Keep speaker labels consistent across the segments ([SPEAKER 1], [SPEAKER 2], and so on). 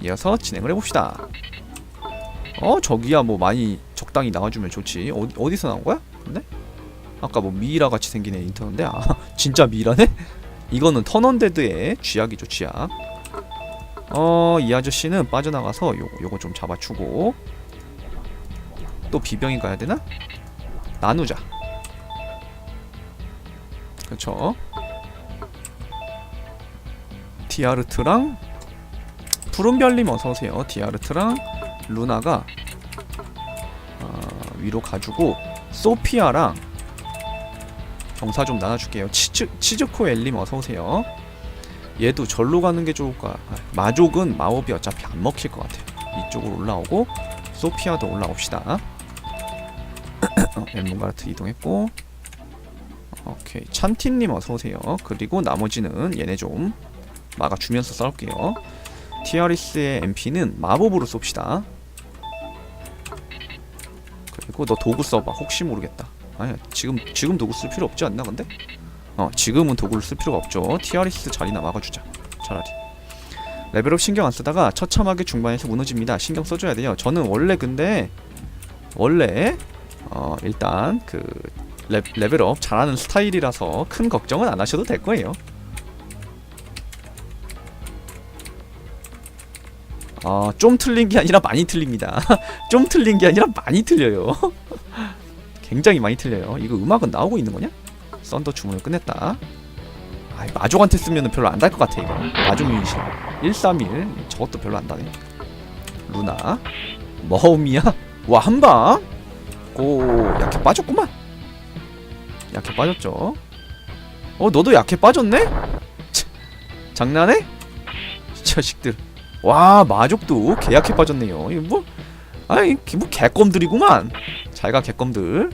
[SPEAKER 1] 이어서 진행을 해봅시다 어 저기야 뭐 많이 적당히 나와주면 좋지 어디, 어디서 나온 거야? 근데? 아까 뭐 미이라 같이 생긴 애 인터인데 아 진짜 미이라네? 이거는 턴언데드의 쥐약이죠 쥐약 어이 아저씨는 빠져나가서 요, 요거 좀 잡아주고 또 비병이 가야 되나? 나누자 그쵸 디아르트랑 푸른별님 어서오세요. 디아르트랑 루나가 어, 위로 가지고 소피아랑 병사 좀 나눠줄게요. 치즈, 치즈코 엘림 어서오세요. 얘도 절로 가는 게 좋을까 아, 마족은 마법이 어차피 안 먹힐 것 같아 이쪽으로 올라오고 소피아도 올라옵시다. 어, 엠문가르트 이동했고. 오케이. 찬티님 어서오세요. 그리고 나머지는 얘네 좀 막아주면서 싸울게요 티아리스의 MP는 마법으로 쏩시다. 그리고 너 도구 써봐. 혹시 모르겠다. 아니 지금 지금 도구 쓸 필요 없지 않나 근데? 어 지금은 도구를 쓸 필요가 없죠. 티아리스 자리나 막아주자. 차라리. 레벨업 신경 안 쓰다가 처참하게 중반에서 무너집니다. 신경 써줘야 돼요. 저는 원래 근데 원래 어 일단 그 레, 레벨업 잘하는 스타일이라서 큰 걱정은 안 하셔도 될 거예요 어, 좀 틀린 게 아니라 많이 틀립니다. 좀 틀린 게 아니라 많이 틀려요. 굉장히 많이 틀려요. 이거 음악은 나오고 있는 거냐? 썬더 주문을 끝냈다. 아, 마족한테 쓰면 별로 안 달 것 같아 이거. 마족 유닛이 131 저것도 별로 안 다네. 루나 머홈이야? 와 한방? 고 약해 빠졌구만. 약해 빠졌죠. 어 너도 약해 빠졌네? 치, 장난해? 이 자식들. 와 마족도 계약해 빠졌네요. 이거 뭐 아이 뭐 개껌들이구만. 잘가 개껌들.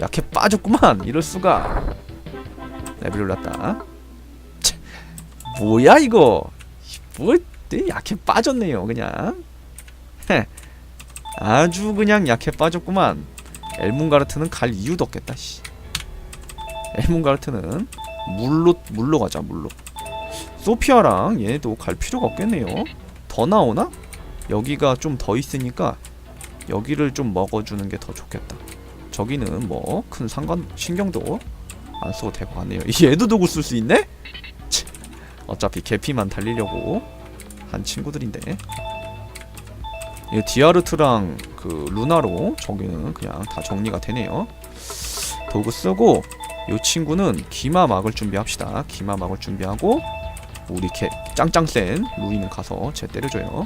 [SPEAKER 1] 약해 빠졌구만. 이럴 수가. 레벨 올랐다. 치, 뭐야 이거? 뭐 네, 약해 빠졌네요. 그냥. 헤, 아주 그냥 약해 빠졌구만. 엘문가르트는 갈 이유도 없겠다. 씨. 엘문가르트는 물로 물로 가자 물로. 소피아랑 얘네도 갈 필요가 없겠네요. 더 나오나? 여기가 좀 더 있으니까 여기를 좀 먹어주는 게 더 좋겠다. 저기는 뭐 큰 상관 신경도 안 써도 될 것 같네요. 얘도 도구 쓸 수 있네? 치, 어차피 개피만 달리려고 한 친구들인데. 이 디아르트랑 그 루나로 저기는 그냥 다 정리가 되네요. 도구 쓰고 이 친구는 기마 막을 준비합시다. 기마 막을 준비하고 우리 개 짱짱 센 루이는 가서 쟤 때려줘요.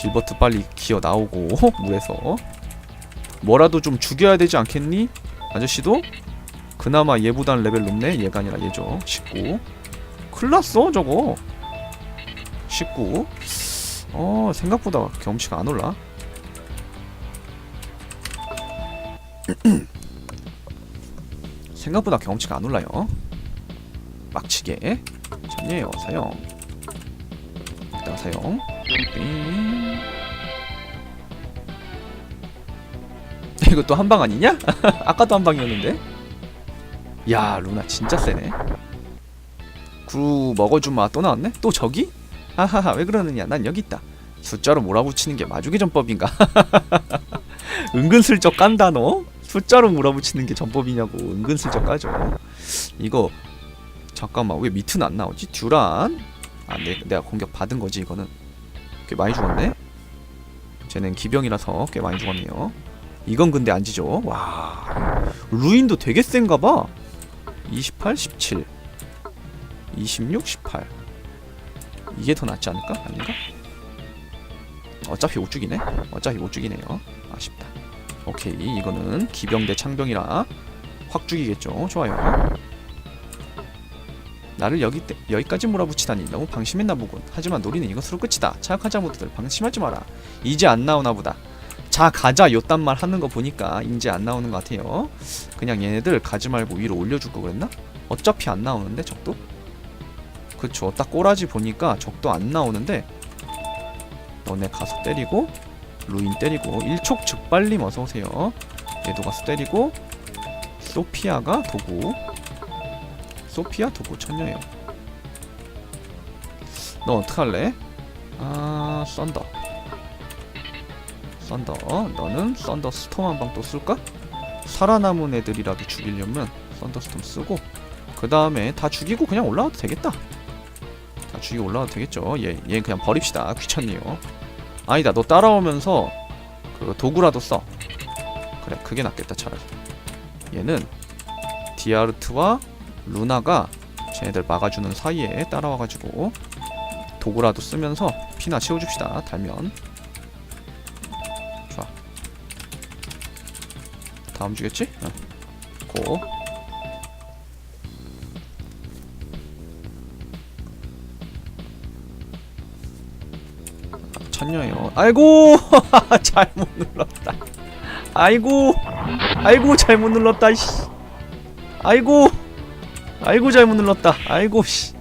[SPEAKER 1] 길버트 빨리 기어 나오고 물에서 뭐라도 좀 죽여야 되지 않겠니? 아저씨도 그나마 얘보단 레벨 높네. 얘가 아니라 얘죠. 19. 클났어 저거. 19. 어 생각보다 경치가 안 올라. 생각보다 경치가 안 올라요. 빡치게 사용 일단 사용 빙. 이거 또 한 방 아니냐? 아까도 한 방이었는데. 야 루나 진짜 세네. 구루 먹어주마. 또 나왔네? 또 저기? 하하하 왜 그러느냐? 난 여기 있다. 숫자로 몰아붙이는 게 마주기 전법인가? 은근슬쩍 깐다 너? 숫자로 몰아붙이는 게 전법이냐고 은근슬쩍 까죠. 이거 잠깐만 왜 미트는 안 나오지? 듀란. 아 내, 내가 공격 받은 거지 이거는. 꽤 많이 죽었네. 쟤는 기병이라서 꽤 많이 죽었네요. 이건 근데 안 지죠? 와. 루인도 되게 센가 봐. 28, 17 26, 18 이게 더 낫지 않을까? 아닌가? 어차피 오죽이네. 어차피 오죽이네요. 아쉽다. 오케이 이거는 기병 대 창병이라 확 죽이겠죠? 좋아요 나를 여기 때, 여기까지 몰아붙이다니 너무 방심했나 보군. 하지만 놀이는 이것으로 끝이다. 차약한 자모들 방심하지 마라. 이제 안 나오나 보다. 자 가자 요딴 말 하는 거 보니까 이제 안 나오는 것 같아요. 그냥 얘네들 가지 말고 위로 올려줄 거 그랬나? 어차피 안 나오는데 적도? 그쵸 딱 꼬라지 보니까 적도 안 나오는데 너네 가서 때리고 루인 때리고 일촉 즉발님 어서오세요 얘도 가서 때리고 소피아가 도구 소피아 도구 천녀예요. 너 어떡할래? 아 썬더. 썬더. 너는 썬더 스톰 한 방 또 쓸까? 살아남은 애들이라도 죽이려면 썬더 스톰 쓰고 그 다음에 다 죽이고 그냥 올라와도 되겠다. 다 죽이고 올라와도 되겠죠. 얘, 얘 그냥 버립시다. 귀찮네요. 아니다 너 따라오면서 그 도구라도 써. 그래 그게 낫겠다 차라리. 얘는 디아르트와 루나가 쟤네들 막아주는 사이에 따라와가지고 도구라도 쓰면서 피나 채워줍시다 달면. 좋아. 다음 주겠지? 응. 고. 천녀예요. 아이고 잘못 눌렀다. 아이고 아이고 잘못 눌렀다 씨. 아이고 아이고 잘못 눌렀다. 아이고 씨.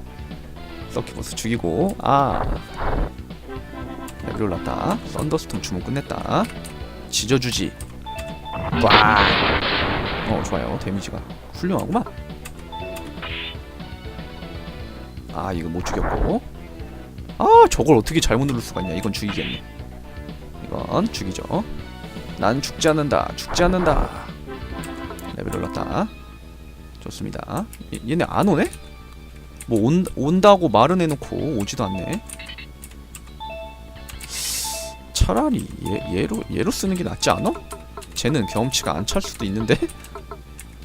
[SPEAKER 1] 서키보스 죽이고. 아. 레벨 올랐다. 썬더스톰 주문 끝냈다. 지져주지. 꽝어 좋아요. 데미지가 훌륭하구만. 아 이거 못 죽였고. 아 저걸 어떻게 잘못 누를 수가 있냐. 이건 죽이겠네. 이건 죽이죠. 난 죽지 않는다. 죽지 않는다. 레벨 올랐다 좋습니다. 얘, 얘네 안 오네? 뭐 온, 온다고 말은 해놓고 오지도 않네. 차라리 얘, 얘로 얘로 쓰는 게 낫지 않아? 쟤는 경험치가 안 찰 수도 있는데?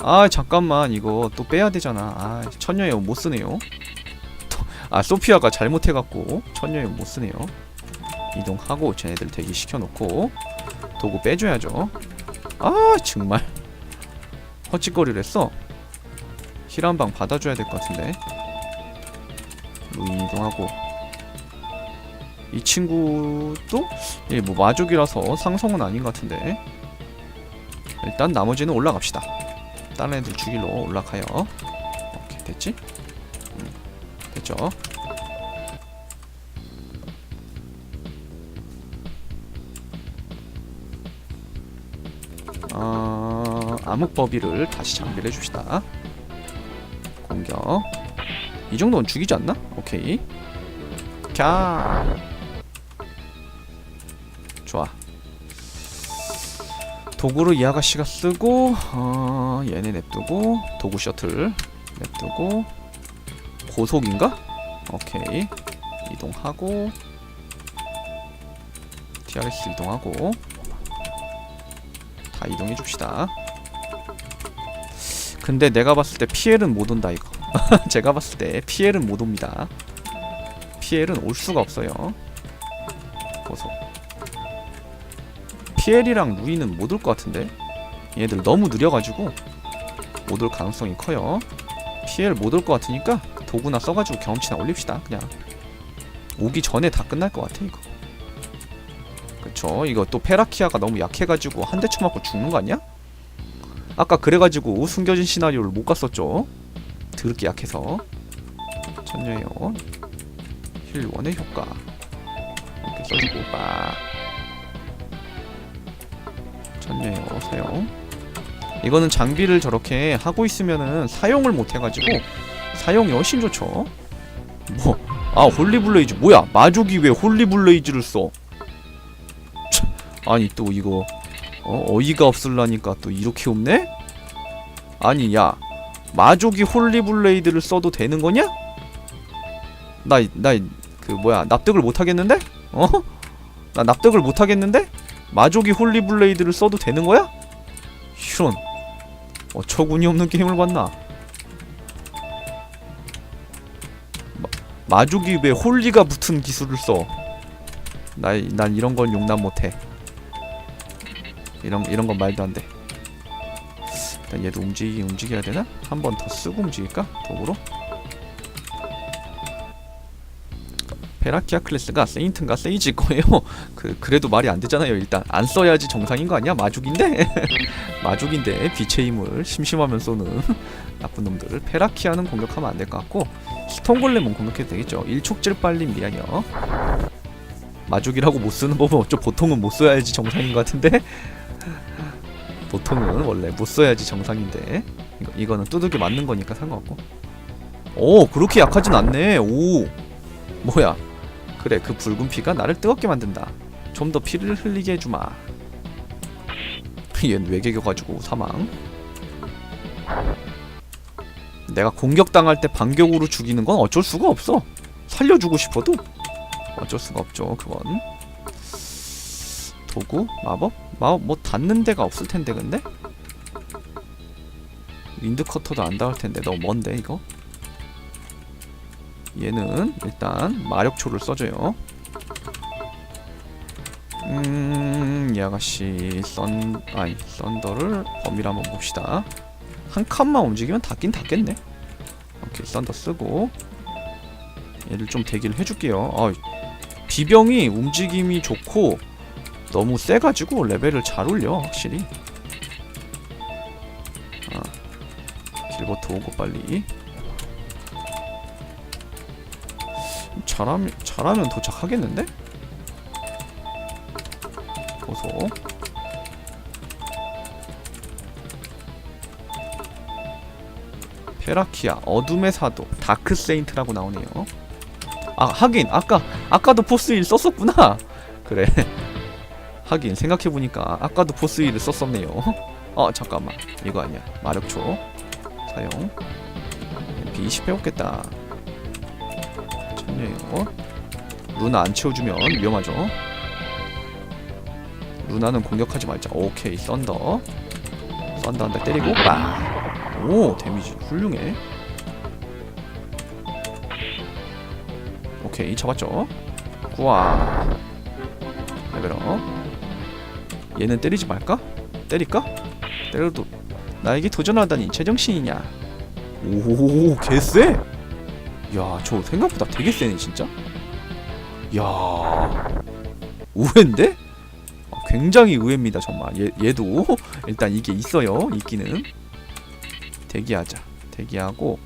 [SPEAKER 1] 아 잠깐만. 이거 또 빼야 되잖아. 아 천녀의 옷못 쓰네요. 또- 아 소피아가 잘못해갖고 천녀의 옷못 쓰네요. 이동하고 쟤네들 대기 시켜놓고 도구 빼줘야죠. 아 정말. 헛짓거리를 했어 힐 한 방 받아줘야 될 것 같은데. 이동하고. 이 친구도? 예, 뭐 마족이라서 상성은 아닌 것 같은데. 일단 나머지는 올라갑시다. 다른 애들 죽이러 올라가요. 오케이 됐지? 음, 됐죠? 어, 암흑버비를 다시 장비를 해줍시다 이 정도는 죽이지 않나? 오케이. 캬. 좋아. 도구를 이 아가씨가 쓰고 어, 얘네 냅두고 도구 셔틀 냅두고 고속인가? 오케이. 이동하고 TRS 이동하고 다 이동해 줍시다. 근데 내가 봤을 때 피엘은 못 온다 이거 제가 봤을 때 피엘은 못 옵니다. 피엘은 올 수가 없어요. 고속 피엘이랑 루이는 못 올 것 같은데? 얘들 너무 느려가지고 못 올 가능성이 커요. 피엘 못 올 것 같으니까 도구나 써가지고 경험치나 올립시다 그냥. 오기 전에 다 끝날 것 같아 이거. 그쵸? 이거 또 페라키아가 너무 약해가지고 한 대 쳐맞고 죽는 거 아니야? 아까 그래가지고 숨겨진 시나리오를 못 갔었죠 드럽게 약해서 천녀의 원 힐원의 효과. 이렇게 써주고 빠 천녀의 원 사용. 이거는 장비를 저렇게 하고 있으면은 사용을 못 해가지고 사용이 훨씬 좋죠? 뭐 아 홀리블레이즈 뭐야? 마족이 왜 홀리블레이즈를 써? 참, 아니 또 이거 어, 어이가 없을라니까 또 이렇게 없네? 아니 야 마족이 홀리블레이드를 써도 되는 거냐? 나 나 그 뭐야 납득을 못 하겠는데? 어? 나 납득을 못 하겠는데? 마족이 홀리블레이드를 써도 되는 거야? 이런 어처구니 없는 게임을 봤나? 마, 마족이 왜 홀리가 붙은 기술을 써? 나, 난 이런 건 용납 못해. 이런 이런 건 말도 안 돼. 일단 얘도 움직이 움직여야 되나? 한 번 더 쓰고 움직일까? 도구로? 베라키아 클래스가 세인트인가 세이지일 거예요. 그 그래도 말이 안 되잖아요. 일단 안 써야지 정상인 거 아니야? 마족인데 마족인데 빛의 힘을 심심하면 쏘는 나쁜 놈들. 페라키아는 공격하면 안 될 것 같고 스톤골렘은 공격해도 되겠죠. 일촉질 빨림 미아요. 마족이라고 못 쓰는 법은 어쩌 보통은 못 써야지 정상인 것 같은데 보통은 원래 못 써야지 정상인데. 이거, 이거는 두들겨 맞는 거니까 상관없고. 오 그렇게 약하진 않네. 오. 뭐야? 그래 그 붉은 피가 나를 뜨겁게 만든다. 좀 더 피를 흘리게 해주마. 얘는 외계겨가지고 사망. 내가 공격당할 때 반격으로 죽이는 건 어쩔 수가 없어. 살려주고 싶어도. 어쩔 수가 없죠 그건 도구? 마법? 마법 뭐 닿는 데가 없을 텐데 근데? 윈드 커터도 안 닿을 텐데 너무 먼데 이거? 얘는 일단 마력초를 써줘요. 음, 이 아가씨 썬 아니 썬더를 범위를 한번 봅시다. 한 칸만 움직이면 닿긴 닿겠네. 오케이 썬더 쓰고 얘를 좀 대기를 해줄게요. 아, 비병이 움직임이 좋고 너무 세가지고 레벨을 잘 올려 확실히. 아, 길버트 오고 빨리. 잘하면 잘하면 도착하겠는데? 보소. 페라키아 어둠의 사도 다크 세인트라고 나오네요. 아 하긴 아까 아까도 포스 1 썼었구나. 그래. 하긴 생각해 보니까 아까도 포스 1을 썼었네요. 어 잠깐만 이거 아니야 마력초 사용. B20 해먹겠다. 참여해요. 루나 안 채워주면 위험하죠. 루나는 공격하지 말자. 오케이 썬더. 썬더 한 대 때리고 빠. 오 데미지 훌륭해. 오케이 잡았죠. 구와. 레벨업. 얘는 때리지 말까? 때릴까? 때려도 나에게 도전하다니 제정신이냐? 오 개쎄. 야, 저 생각보다 되게 세네 진짜. 야, 의외인데? 아, 굉장히 의외입니다 정말. 얘 얘도 일단 이게 있어요. 있기는. 대기하자. 대기하고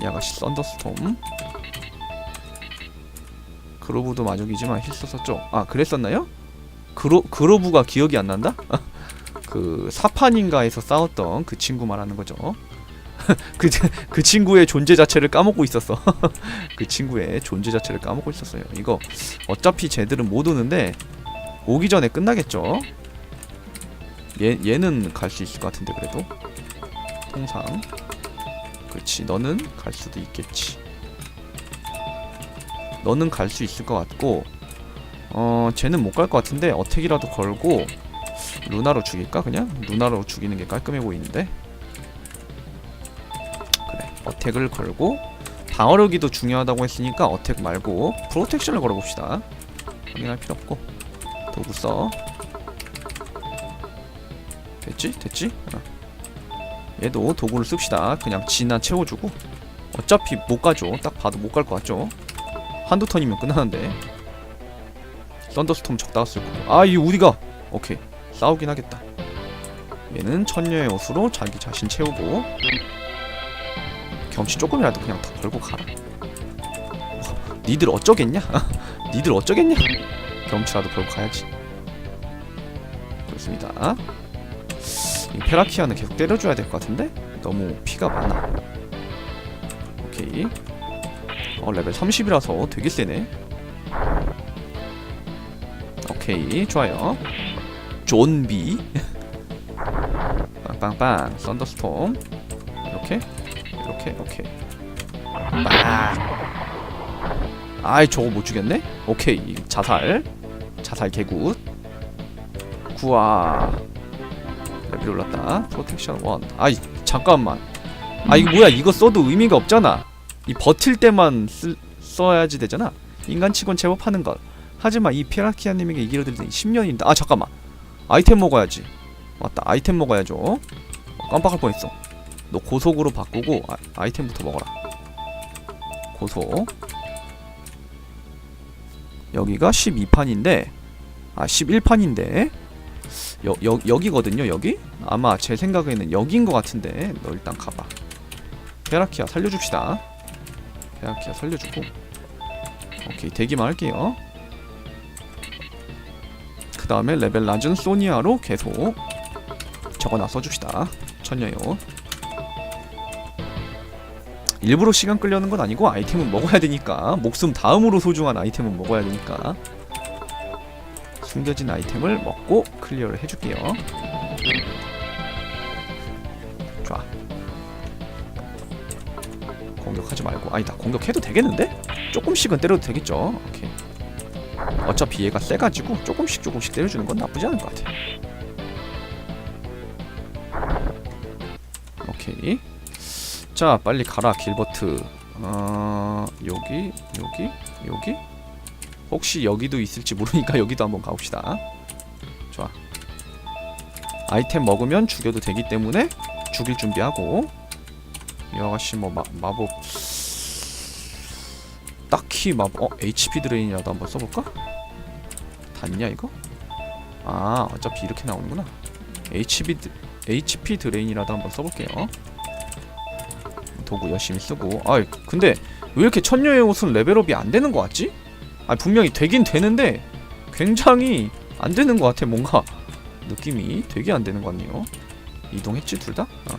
[SPEAKER 1] 이 아가씨 썬더스톰. 그로브도 마족이지만 힐 썼었죠. 아 그랬었나요? 그로 그로브가 기억이 안 난다? 그 사판인가에서 싸웠던 그 친구 말하는 거죠. 그, 그 친구의 존재 자체를 까먹고 있었어. 그 친구의 존재 자체를 까먹고 있었어요. 이거 어차피 쟤들은 못 오는데 오기 전에 끝나겠죠. 얘 얘는 갈 수 있을 것 같은데 그래도 통상 그렇지 너는 갈 수도 있겠지. 너는 갈 수 있을 것 같고 어 쟤는 못 갈 것 같은데 어택이라도 걸고 루나로 죽일까 그냥? 루나로 죽이는 게 깔끔해 보이는데? 그래 어택을 걸고 방어력이도 중요하다고 했으니까 어택 말고 프로텍션을 걸어봅시다. 확인할 필요 없고. 도구 써. 됐지? 됐지? 어. 얘도 도구를 씁시다. 그냥 지나 채워주고. 어차피 못 가죠. 딱 봐도 못 갈 것 같죠? 한두 턴이면 끝나는데 썬더스톰 적다가 쓸 거고. 아 이 우디가. 오케이. 싸우긴 하겠다. 얘는 천녀의 옷으로 자기 자신 채우고. 경치 조금이라도 그냥 더 걸고 가라. 어, 니들 어쩌겠냐? 니들 어쩌겠냐? 경치라도 걸고 가야지. 그렇습니다. 이 페라키아는 계속 때려줘야 될 것 같은데? 너무 피가 많아. 오케이. 어 레벨 30이라서 되게 세네 오케이 좋아요. 존비. 빵빵빵. 썬더스톰. 이렇게 이렇게 오케이 막 아이 저거 못 죽였네? 오케이 자살. 자살 개굿. 구아 레벨 올랐다. 프로텍션 1 아이 잠깐만. 아 이거 뭐야? 이거 써도 의미가 없잖아. 이 버틸 때만 쓸, 써야지 되잖아. 인간치곤 제법 하는 것 하지만 이 피라키아님에게 이기려 들더니 10년입니다. 아 잠깐만. 아이템 먹어야지. 맞다 아이템 먹어야죠. 어, 깜빡할 뻔했어. 너 고속으로 바꾸고 아, 아이템부터 먹어라. 고속. 여기가 12판인데 아 11판인데. 여, 여, 여기거든요 여기? 아마 제 생각에는 여기인 것 같은데. 너 일단 가봐. 페라키아 살려줍시다. 페라키아 살려주고. 오케이 대기만 할게요 그 다음에 레벨 낮은 소니아로 계속 적어놔 써줍시다 천녀요 일부러 시간 끌려는 건 아니고 아이템은 먹어야 되니까 목숨 다음으로 소중한 아이템은 먹어야 되니까 숨겨진 아이템을 먹고 클리어를 해줄게요. 좋아. 공격하지 말고 아니다 공격해도 되겠는데? 조금씩은 때려도 되겠죠. 오케이. 어차피 얘가 세가지고 조금씩 조금씩 때려주는 건 나쁘지 않은 것 같아. 오케이. 자 빨리 가라 길버트. 어 여기 여기 여기 혹시 여기도 있을지 모르니까 여기도 한번 가봅시다. 좋아. 아이템 먹으면 죽여도 되기 때문에 죽일 준비하고 이 아가씨 뭐 마, 마법 딱히 마법 어 HP 드레인이라도 한번 써볼까? 닿냐 이거? 아 어차피 이렇게 나오는구나. 드, HP 드레인이라도 한번 써볼게요. 도구 열심히 쓰고 아 근데 왜 이렇게 천녀의 옷은 레벨업이 안 되는 것 같지? 아 분명히 되긴 되는데 굉장히 안 되는 것 같아 뭔가 느낌이 되게 안 되는 것 같네요 이동했지 둘 다? 어.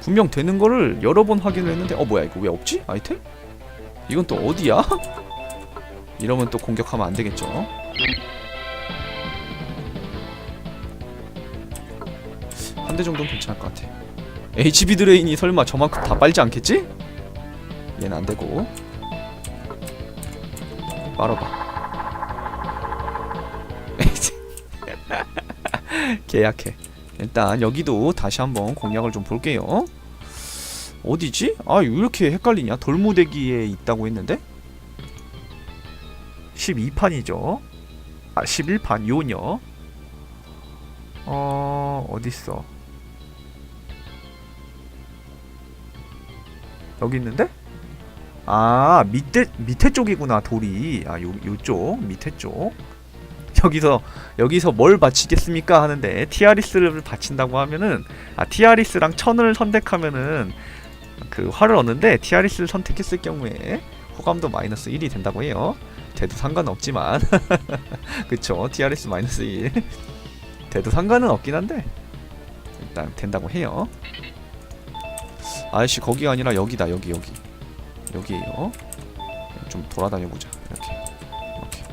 [SPEAKER 1] 분명 되는 거를 여러 번 확인을 했는데 어 뭐야 이거 왜 없지? 아이템? 이건 또 어디야? 이러면 또 공격하면 안 되겠죠? 한 대 정도는 괜찮을 것 같아. HB 드레인이 설마 저만큼 다 빨지 않겠지? 얘는 안 되고. 빨아봐. 계약해. 일단 여기도 다시 한번 공략을 좀 볼게요. 어디지? 아 왜 이렇게 헷갈리냐? 돌무대기에 있다고 했는데 12판이죠. 아 11판 요녀. 어 어딨어? 여기 있는데? 아 밑에 밑에 쪽이구나 돌이. 아 요 요쪽 밑에 쪽. 여기서 여기서 뭘 바치겠습니까? 하는데 티아리스를 바친다고 하면은 아 티아리스랑 천을 선택하면은 그 활을 얻는데 티아리스를 선택했을 경우에 호감도 마이너스 1이 된다고 해요. 돼도 상관없지만. 그쵸? 티아리스 마이너스 1 돼도 상관은 없긴 한데. 일단 된다고 해요. 아저씨 거기가 아니라 여기다. 여기 여기. 여기에요. 좀 돌아다녀 보자. 이렇게. 이렇게.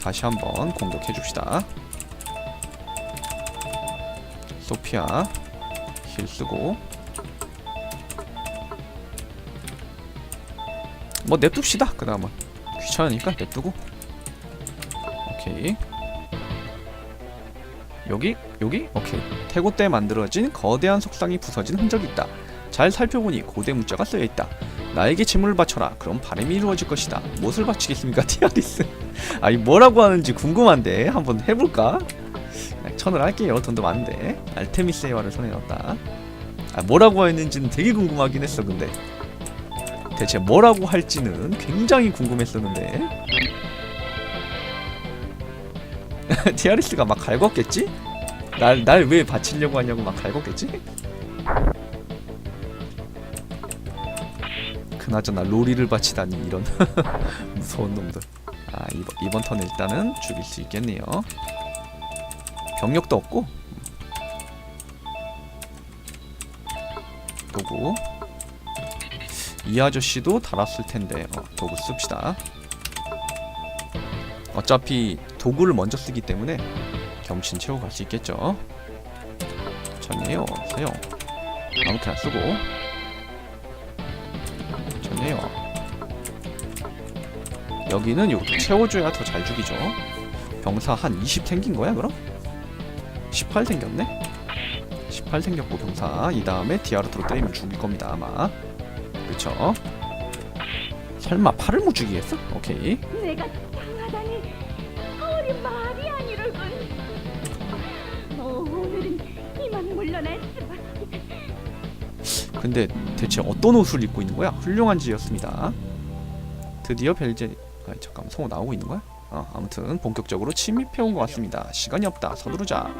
[SPEAKER 1] 다시 한번 공격해 줍시다. 소피아. 힐 쓰고. 뭐 냅둡시다. 그나마 귀찮으니까 냅두고. 오케이. 여기 여기? 오케이. 태고 때 만들어진 거대한 석상이 부서진 흔적이 있다. 잘 살펴보니 고대 문자가 쓰여 있다. 나에게 재물을 바쳐라. 그럼 바람이 이루어질 것이다. 무엇을 바치겠습니까 티아리스? 아니 뭐라고 하는지 궁금한데 한번 해볼까? 천을 할게요. 돈도 많은데. 알테미스의 활을 손에 넣었다. 아 뭐라고 했는지는 되게 궁금하긴 했어 근데 대체 뭐라고 할지는 굉장히 궁금했었는데. 티아리스가 막 갈궜겠지? 날 날 왜 바치려고 하냐고 막 갈궜겠지? 그나저나 로리를 바치다니 이런 무서운 놈들. 아 이번, 이번 턴 일단은 죽일 수 있겠네요. 병력도 없고. 도구 이 아저씨도 달았을 텐데 어, 도구 씁시다. 어차피 도구를 먼저 쓰기 때문에 겸친 채우고 갈 수 있겠죠. 전예요 사용 아무렇게나 쓰고 전예요 여기는 이렇게 채워줘야 더 잘 죽이죠. 병사 한 20 생긴 거야 그럼? 18 생겼네? 18 생겼고 병사 이 다음에 디아르토로 때리면 죽일 겁니다 아마 그쵸? 설마 팔을 못 죽이겠어? 오케이.
[SPEAKER 2] 내가 당하다니 거울이 말이 아니로군. 어, 오늘은 이만 물러날 수밖에
[SPEAKER 1] 근데 대체 어떤 옷을 입고 있는 거야? 훌륭한 지였습니다. 드디어 벨제 아 잠깐 성우 나오고 있는 거야? 어, 아무튼 본격적으로 침입해온 것 같습니다. 시간이 없다. 서두르자.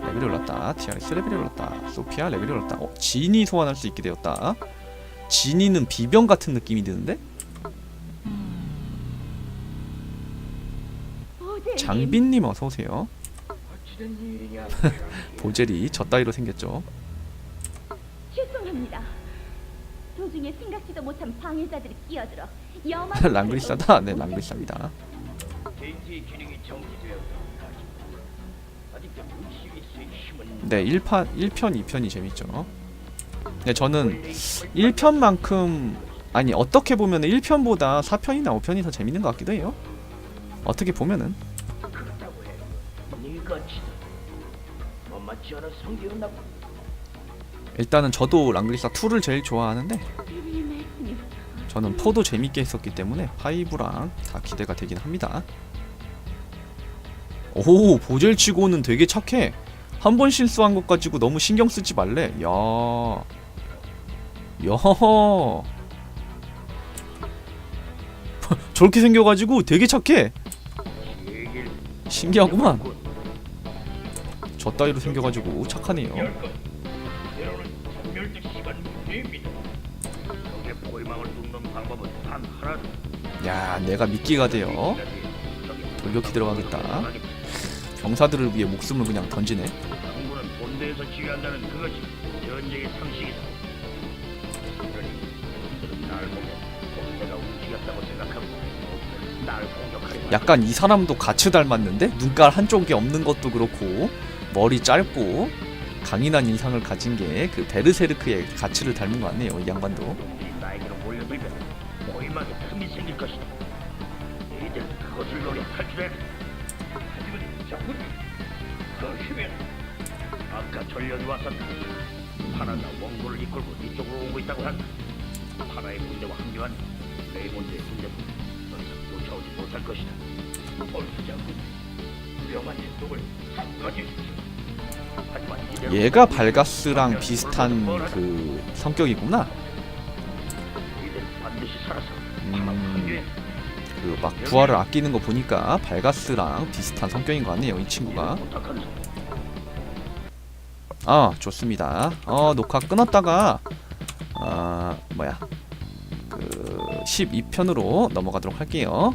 [SPEAKER 1] 레벨이 올랐다. TRS 레벨이 올랐다. 소피아 레벨이 올랐다. 어, 진이 소환할 수 있게 되었다 진이는 비병 같은 느낌이 드는데? 장빈님 어서오세요 보젤이 저 따위로 생겼죠
[SPEAKER 2] 위험합니다. 도중에 생각지도 못한 방해자들이 끼어들어
[SPEAKER 1] 랑그리사다. 네, 랑그리사입니다. 네, 1판 1편, 2편이 재밌죠. 네, 저는 1편만큼 아니 어떻게 보면 1편보다 4편이나 5편이 더 재밌는 것 같기도 해요. 어떻게 보면은 일단은 저도 랑그리사 2를 제일 좋아하는데 저는 4도 재밌게 했었기 때문에 5랑 다 기대가 되긴 합니다. 오 보젤치고는 되게 착해. 한 번 실수한 것 가지고 너무 신경 쓰지 말래. 야, 야, 저렇게 생겨가지고 되게 착해. 신기하구만. 저 따위로 생겨가지고 착하네요. 야, 내가 미끼가 돼요. 돌격히 들어가겠다. 병사들을 위해 목숨을 그냥 던지네.
[SPEAKER 3] 본대에서 지휘한다는 그것이 전쟁의 상식이다. 움직였다고 생각하고 날 공격하려
[SPEAKER 1] 약간 이 사람도 가츠 닮았는데 눈깔 한쪽이 없는 것도 그렇고 머리 짧고 강인한 인상을 가진 게 그 베르세르크의 가츠를 닮은 것 같네요 이 양반도
[SPEAKER 3] 이 나에게로 몰려들면 포위망에 틈이 생길 것이다. 이들 그것을 노려 탈출해. 하지만 자꾸 그 힘에 아까 전련이 왔었다. 파라가 원고를 이끌고 이쪽으로 오고 있다고 한다. 파라의 군대와 합류한 레이몬드의 군대도 더 이상 쫓아오지 못할 것이다. 얼수장군 위험한 행동을 삼가주십시오. 하지만 이대로
[SPEAKER 1] 얘가 발가스랑 비슷한 그 성격이구나
[SPEAKER 3] 이들 반드시 살아서
[SPEAKER 1] 음. 그 막 부하를 아끼는 거 보니까 발가스랑 비슷한 성격인 것 같네요 이 친구가
[SPEAKER 3] 부탁한다.
[SPEAKER 1] 아 좋습니다 어 녹화 끊었다가 아 뭐야 그 12편으로 넘어가도록 할게요